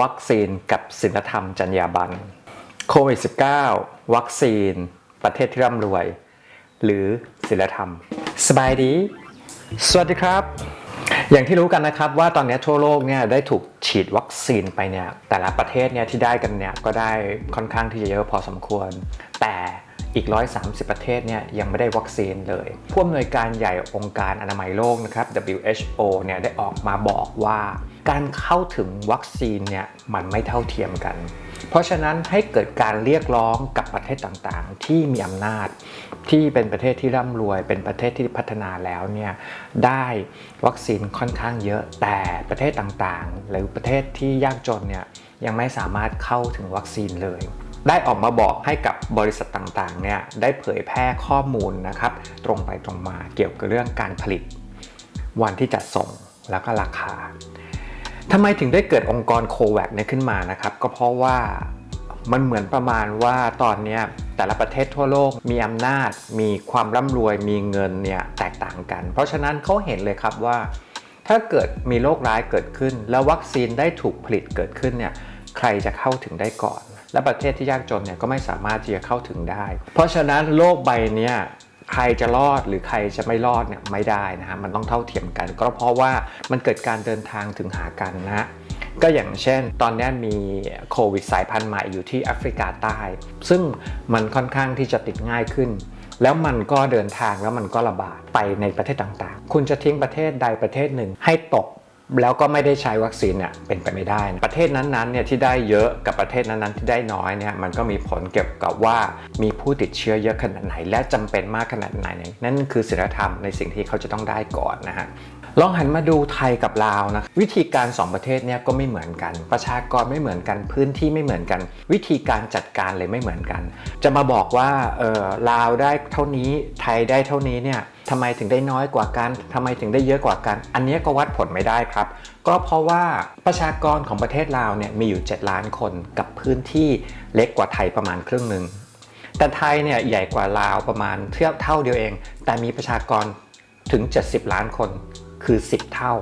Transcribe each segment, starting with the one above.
วัคซีนกับศีลธรรมจรรยาบรรณโควิด -19 วัคซีน ประเทศที่ร่ำรวย หรือศีลธรรม สบายดี สวัสดีครับ อย่างที่รู้กันนะครับว่าตอนนี้ทั่วโลกเนี่ยได้ถูกฉีดวัคซีนไปเนี่ยแต่ละประเทศเนี่ยที่ได้กันเนี่ยก็ได้ค่อนข้างที่จะเยอะพอสมควร แต่อีก 130 ประเทศเนี่ยยังไม่ได้วัคซีนเลย ผู้อำนวยการใหญ่องค์การอนามัยโลกนะครับ WHO เนี่ยได้ออกมาบอกว่า การเข้าถึงวัคซีนเนี่ยมันไม่เท่าเทียมกัน เพราะฉะนั้นให้เกิดการเรียกร้องกับประเทศต่างๆ ที่มีอำนาจ ที่เป็นประเทศที่ร่ำรวย เป็นประเทศที่พัฒนาแล้วเนี่ยได้วัคซีนค่อนข้างเยอะแต่ประเทศต่างๆ หรือประเทศที่ยากจนเนี่ยยังไม่สามารถเข้าถึงวัคซีนเลย ได้ออกมาบอกให้กับบริษัทต่างๆเนี่ยได้เผยแพร่ข้อมูลนะครับตรงไปตรงมาเกี่ยวกับเรื่องการผลิต วันที่จะส่งแล้วก็ราคา ทำไมถึงได้เกิดองค์กรโควัคเนี่ยขึ้นมานะครับ ก็เพราะว่ามันเหมือนประมาณว่าตอนนี้แต่ละประเทศทั่วโลกมีอำนาจ มีความร่ำรวยมีเงินเนี่ยแตกต่างกัน เพราะฉะนั้นเขาเห็นเลยครับว่า ถ้าเกิดมีโรคร้ายเกิดขึ้น แล้ววัคซีนได้ถูกผลิตเกิดขึ้นเนี่ยใครจะเข้าถึงได้ก่อน และประเทศที่ยากจนเนี่ยก็ไม่สามารถที่จะเข้าถึงได้ เพราะฉะนั้นโลกใบเนี้ย ใครจะรอดหรือใครจะไม่รอดเนี่ยไม่ได้นะฮะมันต้องเท่าเทียมกัน ก็เพราะว่ามันเกิดการเดินทางถึงหากันนะก็อย่างเช่น ตอนนี้มีโควิดสายพันธุ์ใหม่อยู่ที่แอฟริกาใต้ ซึ่งมันค่อนข้างที่จะติดง่ายขึ้น แล้วมันก็เดินทางแล้วมันก็ระบาดไปในประเทศต่างๆ คุณจะทิ้งประเทศใดประเทศหนึ่งให้ตก แล้วก็ไม่ได้ใช้วัคซีนเนี่ยเป็นไปไม่ได้นะประเทศนั้นๆเนี่ยที่ได้เยอะกับประเทศนั้นๆที่ได้น้อยเนี่ยมันก็มีผลเกี่ยวกับว่ามีผู้ติดเชื้อเยอะขนาดไหน และจำเป็นมากขนาดไหน นั่นคือศีลธรรมในสิ่งที่เขาจะต้องได้ก่อนนะฮะ ลองหันมาดูไทยกับลาวนะวิธีการ 2 ประเทศเนี่ยก็ไม่เหมือนกัน ประชากรไม่เหมือนกันพื้นที่ไม่เหมือนกัน วิธีการจัดการเลยไม่เหมือนกัน จะมาบอกว่าเออลาวได้เท่านี้ไทยได้เท่านี้เนี่ยทำไมถึงได้น้อยกว่ากันทำไมถึงได้เยอะกว่ากัน อันนี้ก็วัดผลไม่ได้ครับ ก็เพราะว่าประชากรของประเทศลาวเนี่ยมีอยู่ 7 ล้านคนกับพื้นที่เล็กกว่าไทยประมาณครึ่งหนึ่งแต่ไทยเนี่ยใหญ่กว่าลาวประมาณเทียบเท่าเดียวเอง แต่มีประชากรถึง 70 ล้านคน คือ 10 เท่า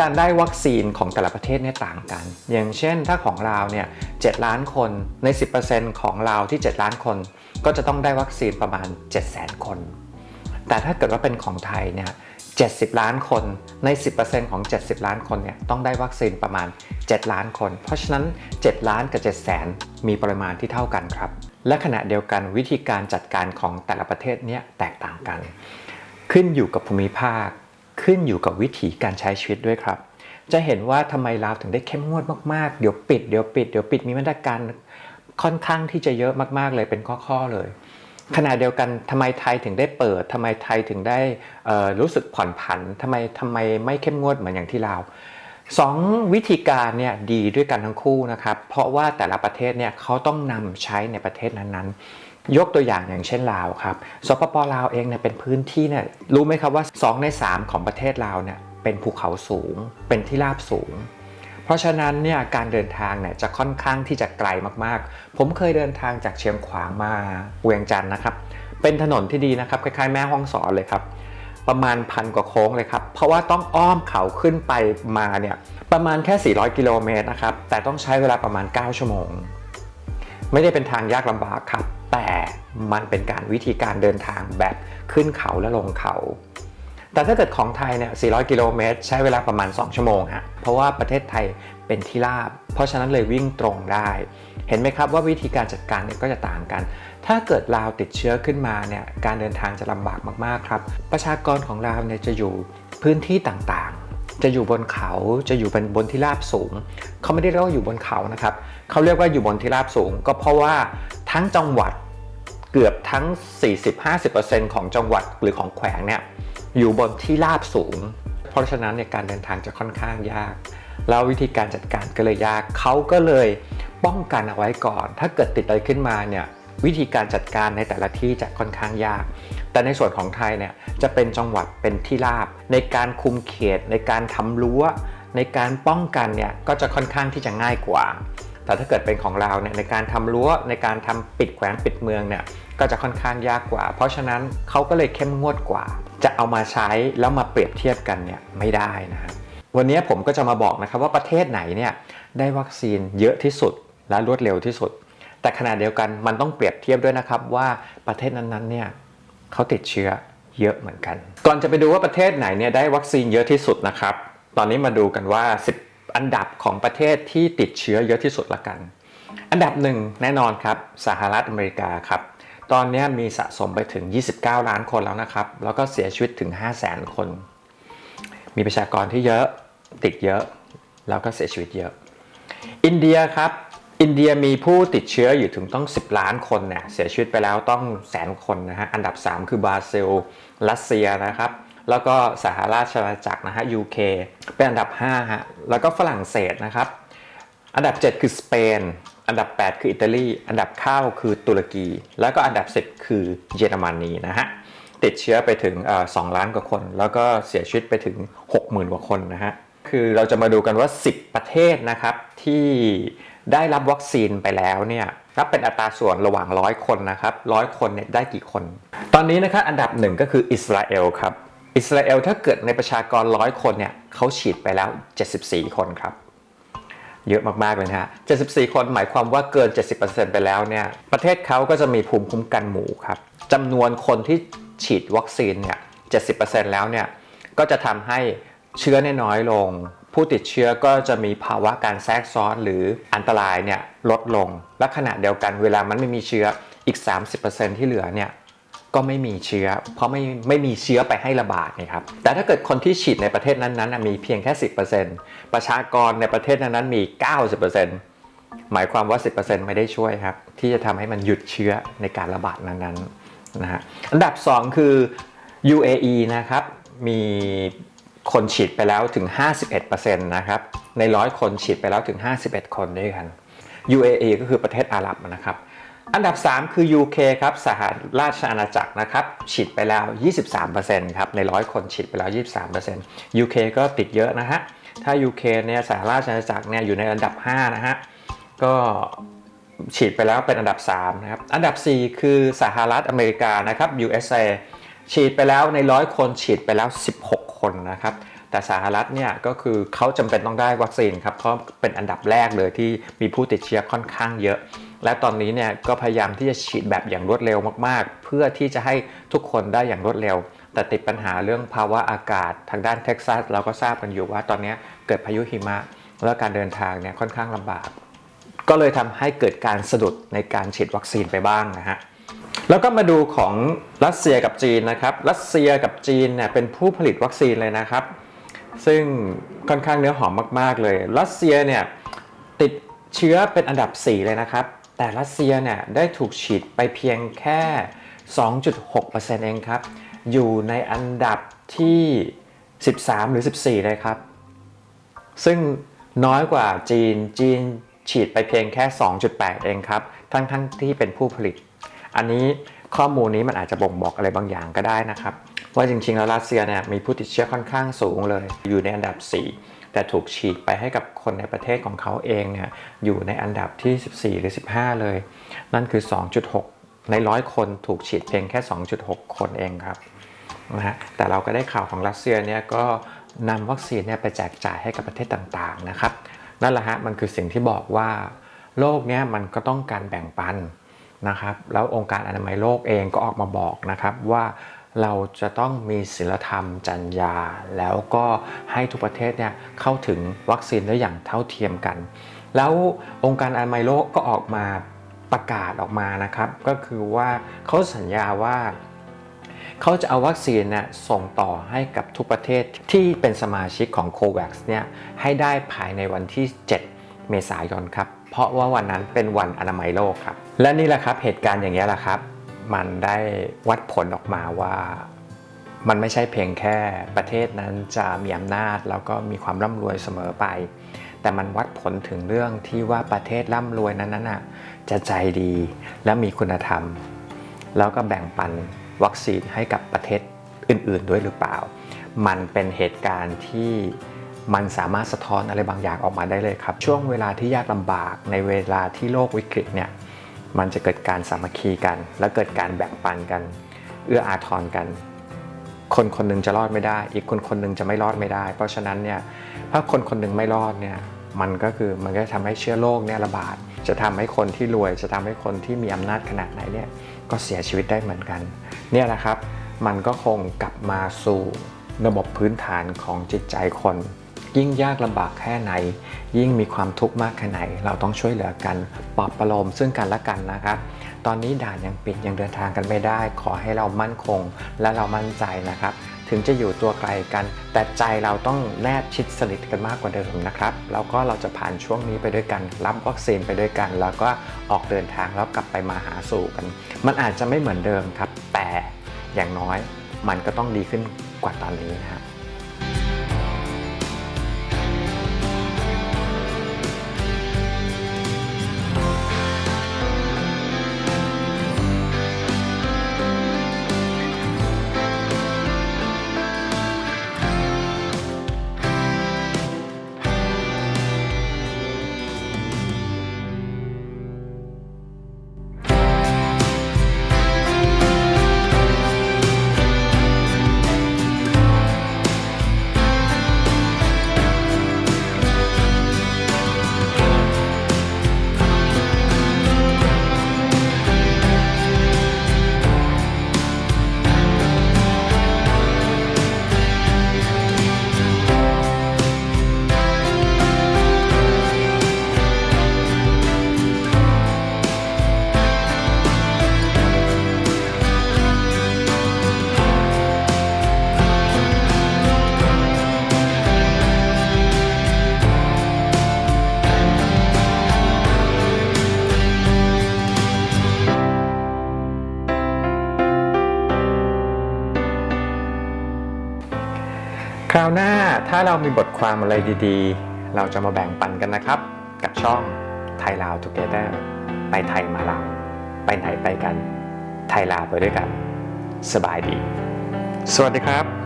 การได้วัคซีนของแต่ละประเทศเนี่ยต่างกัน อย่างเช่นถ้าของลาเนี่ย7ล้านคนใน 10%ของลาที่ 7 ล้านคน ก็จะต้องได้วัคซีนประมาณ 700,000 คน แต่ถ้าเกิดว่าเป็นของไทยเนี่ย70 ล้านคนใน 10%ของ 70 ล้านคนเนี่ยต้องได้วัคซีนประมาณ 7 ล้านคน เพราะฉะนั้น 7 ล้านกับ7แสนมีปริมาณที่เท่ากันครับ และขณะเดียวกันวิธีการจัดการของแต่ละประเทศเนี่ยแตกต่างกัน ขึ้นอยู่กับภูมิภาค ขึ้นอยู่กับวิถีการใช้ชีวิตด้วยครับ จะเห็นว่าทำไมลาวถึงได้เข้มงวดมากๆ เดี๋ยวปิดเดี๋ยวปิดเดี๋ยวปิดมีมาตรการค่อนข้างที่จะเยอะมากๆเลยเป็นข้อๆเลยขณะเดียวกันทำไมไทยถึงได้เปิดทำไมไทยถึงได้รู้สึกผ่อนผันทำไมทำไมไม่เข้มงวดเหมือนอย่างที่ลาวสองวิธีการเนี่ยดีด้วยกันทั้งคู่นะครับ เพราะว่าแต่ละประเทศเนี่ยเขาต้องนำใช้ในประเทศนั้นๆ ยกตัวอย่างอย่างเช่นลาวครับสปปลาวเองเนี่ยเป็นพื้นที่เนี่ยรู้ไหมครับว่า 2 ใน 3 ของประเทศลาวเนี่ยเป็นภูเขาสูง เป็นที่ราบสูง เพราะฉะนั้นเนี่ยการเดินทางเนี่ยจะค่อนข้างที่จะไกลมากๆ ผมเคยเดินทางจากเชียงขวางมาเวียงจันทร์นะครับ เป็นถนนที่ดีนะครับคล้ายๆแม่ห้องสอนเลยครับประมาณพันกว่าโค้งเลยครับ เพราะว่าต้องอ้อมเขาขึ้นไปมาเนี่ยประมาณแค่ 400 กิโลเมตรนะครับ แต่ต้องใช้เวลาประมาณ 9 ชั่วโมง ไม่ได้เป็นทางยากลำบากครับ แต่มันเป็นการวิธีการเดินทางแบบขึ้นเขาและลงเขา แต่ถ้าเกิดของไทยเนี่ย 400 กิโลเมตร ใช้เวลาประมาณ 2 ชั่วโมงฮะ เพราะว่าประเทศไทยเป็นที่ราบ เพราะฉะนั้นเลยวิ่งตรงได้ เห็นไหมครับว่าวิธีการจัดการเนี่ยก็จะต่างกัน ถ้าเกิดลาวติดเชื้อขึ้นมาเนี่ย การเดินทางจะลำบากมากๆครับ ประชากรของลาวเนี่ยจะอยู่พื้นที่ต่างๆจะอยู่บนเขาจะอยู่บนบนที่ราบสูง เขาไม่ได้เรียกว่าอยู่บนเขานะครับ เขาเรียกว่าอยู่บนที่ราบสูง ก็เพราะว่า ทั้งจังหวัดเกือบทั้ง 40-50%ของจังหวัดหรือของแขวงเนี่ยอยู่บนที่ราบสูง เพราะฉะนั้นเนี่ยการเดินทางจะค่อนข้างยาก แล้ววิธีการจัดการก็เลยยากเขาก็เลยป้องกันเอาไว้ก่อน ถ้าเกิดติดอะไรขึ้นมาเนี่ยวิธีการจัดการในแต่ละที่จะค่อนข้างยาก แต่ในส่วนของไทยเนี่ยจะเป็นจังหวัดเป็นที่ราบ ในการคุมเขต ในการทำรั้ว ในการป้องกันเนี่ยก็จะค่อนข้างที่จะง่ายกว่า แต่ถ้าเกิดเป็นของเราเนี่ยในการทำรั้วในการทำปิดแขวนปิดเมืองเนี่ยก็จะค่อนข้างยากกว่า เพราะฉะนั้นเขาก็เลยเข้มงวดกว่า จะเอามาใช้แล้วมาเปรียบเทียบกันเนี่ยไม่ได้นะครับวันนี้ผมก็จะมาบอกนะครับว่าประเทศไหนเนี่ยได้วัคซีนเยอะที่สุดและรวดเร็วที่สุด แต่ขณะเดียวกันมันต้องเปรียบเทียบด้วยนะครับว่าประเทศนั้นๆเนี่ยเขาติดเชื้อเยอะเหมือนกัน ก่อนจะไปดูว่าประเทศไหนเนี่ยได้วัคซีนเยอะที่สุดนะครับ ตอนนี้มาดูกันว่า10 อันดับของประเทศที่ติดเชื้อเยอะที่สุดละกัน อันดับหนึ่งแน่นอนครับสหรัฐอเมริกาครับตอนนี้มีสะสมไปถึง 29 ล้านคนแล้วนะครับ แล้วก็เสียชีวิตถึง 5 0 0แสนคน มีประชากรที่เยอะ ติดเยอะ แล้วก็เสียชีวิตเยอะ อินเดียครับ อินเดียมีผู้ติดเชื้ออยู่ถึงต้อง 10 ล้านคนเนี่ย เสียชีวิตไปแล้วต้องแสนคนนะฮะ อันดับ 3 คือบราซิล รัสเซียนะครับ แล้วก็สหราชอาณาจักรนะฮะ UK เป็นอันดับ5ฮะแล้วก็ฝรั่งเศสนะครับ อันดับ 7 คือสเปน อันดับ 8 คืออิตาลี อันดับ 9 คือตุรกี แล้วก็อันดับ 10 คือเยอรมนีนะฮะติดเชื้อไปถึงเอ่อ2ล้านกว่าคน แล้วก็เสียชีวิตไปถึง 60,000กว่าคนนะฮะคือเราจะมาดูกันว่า 10 ประเทศนะครับที่ได้รับวัคซีนไปแล้วเนี่ยนับเป็นอัตราส่วนระหว่าง 100 คนนะครับ 100 คนเนี่ยได้กี่คน ตอนนี้นะครับอันดับหนึ่งก็คืออิสราเอลครับ อิสราเอลถ้าเกิดในประชากร100คนเนี่ยเขาฉีดไปแล้ว 74 คนครับ เยอะมาก ๆ เลยนะฮะ 74 คนหมายความว่าเกิน 70%ไปแล้วเนี่ยประเทศเขาก็จะมีภูมิคุ้มกันหมู่ครับจำนวนคนที่ฉีดวัคซีนเนี่ย 70%แล้วเนี่ยก็จะทำให้เชื้อเนี่ยน้อยลง ผู้ติดเชื้อก็จะมีภาวะการแทรกซ้อนหรืออันตรายเนี่ยลดลง และขณะเดียวกันเวลามันไม่มีเชื้ออีก 30%ที่เหลือเนี่ย ก็ไม่มีเชื้อ เพราะไม่ไม่มีเชื้อไปให้ระบาดนะครับ แต่ถ้าเกิดคนที่ฉีดในประเทศนั้นๆมีเพียงแค่ 10%ประชากรในประเทศนั้นๆมี 90%หมายความว่า 10%ไม่ได้ช่วยครับ ที่จะทำให้มันหยุดเชื้อในการระบาดนั้นๆนะฮะอันดับ 2 คือ UAE นะครับ มีคนฉีดไปแล้วถึง 51%นะครับ ในร้อยคนฉีดไปแล้วถึง 51 คนด้วยกัน UAE ก็คือประเทศอาหรับนะครับ อันดับ 3 คือ UK ครับสหราชอาณาจักรนะครับฉีดไปแล้ว 23%ครับในร้อยคนฉีดไปแล้ว 23% UK ก็ติดเยอะนะฮะ ถ้า UK เนี่ยสหราชอาณาจักรเนี่ยอยู่ในอันดับ 5 นะฮะ ก็ฉีดไปแล้วเป็นอันดับ 3 นะครับ อันดับ 4 คือสหรัฐอเมริกานะครับ USA ฉีดไปแล้วในร้อยคนฉีดไปแล้ว 16 คนนะครับแต่สหรัฐเนี่ยก็คือเขาจำเป็นต้องได้วัคซีนครับเพราะเป็นอันดับแรกเลยที่มีผู้ติดเชื้อค่อนข้างเยอะ และตอนนี้เนี่ยก็พยายามที่จะฉีดแบบอย่างรวดเร็วมากๆ เพื่อที่จะให้ทุกคนได้อย่างรวดเร็ว แต่ติดปัญหาเรื่องภาวะอากาศ ทางด้านเท็กซัสเราก็ทราบกันอยู่ว่าตอนนี้เกิดพายุหิมะ แล้วการเดินทางเนี่ยค่อนข้างลำบาก ก็เลยทำให้เกิดการสะดุดในการฉีดวัคซีนไปบ้างนะฮะแล้วก็มาดูของรัสเซียกับจีนนะครับ รัสเซียกับจีนเนี่ยเป็นผู้ผลิตวัคซีนเลยนะครับ ซึ่งค่อนข้างเนื้อหอมมาก ๆ เลย รัสเซียเนี่ยติดเชื้อเป็นอันดับ 4 เลยนะครับ แต่รัสเซียเนี่ยได้ถูกฉีดไปเพียงแค่ 2.6%เองครับ อยู่ในอันดับที่ 13 หรือ 14 เลยครับ ซึ่งน้อยกว่าจีน จีนฉีดไปเพียงแค่ 2.8 เองครับ ทั้งทั้งที่เป็นผู้ผลิต อันนี้ข้อมูลนี้มันอาจจะบ่งบอกอะไรบางอย่างก็ได้นะครับ ว่าจริงๆ แล้วรัสเซียเนี่ยมีผู้ติดเชื้อค่อนข้างสูงเลย อยู่ในอันดับ 4 แต่ถูกฉีดไปให้กับคนในประเทศของเขาเองเนี่ยอยู่ในอันดับที่ 14 หรือ 15 เลย นั่นคือ 2.6 ในร้อยคนถูกฉีดเพียงแค่ 2.6 คนเองครับนะฮะแต่เราก็ได้ข่าวของรัสเซียเนี่ยก็นำวัคซีนเนี่ยไปแจกจ่ายให้กับประเทศต่างๆนะครับนั่นแหละฮะมันคือสิ่งที่บอกว่าโลกเนี้ยมันก็ต้องการแบ่งปันนะครับแล้วองค์การอนามัยโลกเองก็ออกมาบอกนะครับว่า เราจะต้องมีศีลธรรมจรรยา แล้วก็ให้ทุกประเทศเนี่ยเข้าถึงวัคซีนได้อย่างเท่าเทียมกัน แล้วองค์การอนามัยโลกก็ออกมาประกาศออกมานะครับ ก็คือว่าเขาสัญญาว่าเขาจะเอาวัคซีนเนี่ยส่งต่อให้กับทุกประเทศที่เป็นสมาชิกของ COVAX เนี่ยให้ได้ภายในวันที่ 7 เมษายนครับ เพราะว่าวันนั้นเป็นวันอนามัยโลกครับ และนี่แหละครับเหตุการณ์อย่างนี้แหละครับ มันได้วัดผลออกมาว่า มันไม่ใช่เพียงแค่ประเทศนั้นจะมีอำนาจแล้วก็มีความร่ำรวยเสมอไป แต่มันวัดผลถึงเรื่องที่ว่าประเทศร่ำรวยนั้นน่ะจะใจดีและมีคุณธรรม แล้วก็แบ่งปันวัคซีนให้กับประเทศอื่น ๆ ด้วยหรือเปล่า มันเป็นเหตุการณ์ที่มันสามารถสะท้อนอะไรบางอย่างออกมาได้เลยครับ ช่วงเวลาที่ยากลำบากในเวลาที่โลกวิกฤตเนี่ย มันจะเกิดการสามัคคีกัน และเกิดการแบ่งปันกัน เอื้ออาทรกัน คนคนหนึงจะรอดไม่ได้ อีกคนคนหนึงจะไม่รอดไม่ได้ เพราะฉะนั้นเนี่ยถ้าคนคนหนึงไม่รอดเนี่ยมันก็คือมันก็ทำให้เชื้อโรคเนี่ยระบาด จะทำให้คนที่รวย จะทำให้คนที่มีอำนาจขนาดไหนเนี่ยก็เสียชีวิตได้เหมือนกัน เนี่ยแหละครับ มันก็คงกลับมาสู่ระบบพื้นฐานของจิตใจคน ยิ่งยากลำบากแค่ไหน ยิ่งมีความทุกข์มากแค่ไหน เราต้องช่วยเหลือกันปลอบประโลมซึ่งกันและกันนะครับ ตอนนี้ด่านยังปิดยังเดินทางกันไม่ได้ ขอให้เรามั่นคง และเรามั่นใจนะครับ ถึงจะอยู่ตัวไกลกัน แต่ใจเราต้องแนบชิดสนิทกันมากกว่าเดิมนะครับแล้วก็เราจะผ่านช่วงนี้ไปด้วยกัน รับวัคซีนไปด้วยกัน แล้วก็ออกเดินทางแล้วกลับไปมาหาสู่กัน มันอาจจะไม่เหมือนเดิมครับ แต่อย่างน้อยมันก็ต้องดีขึ้นกว่าตอนนี้นะครับ หน้าถ้าเรามีบทความอะไรดีๆ เราจะมาแบ่งปันกันนะครับ กับช่องไทยลาวทูเกเตอร์ไปไทยมาลาวไปไหนไปกัน ไทยลาวไปด้วยกัน สบายดี สวัสดีครับ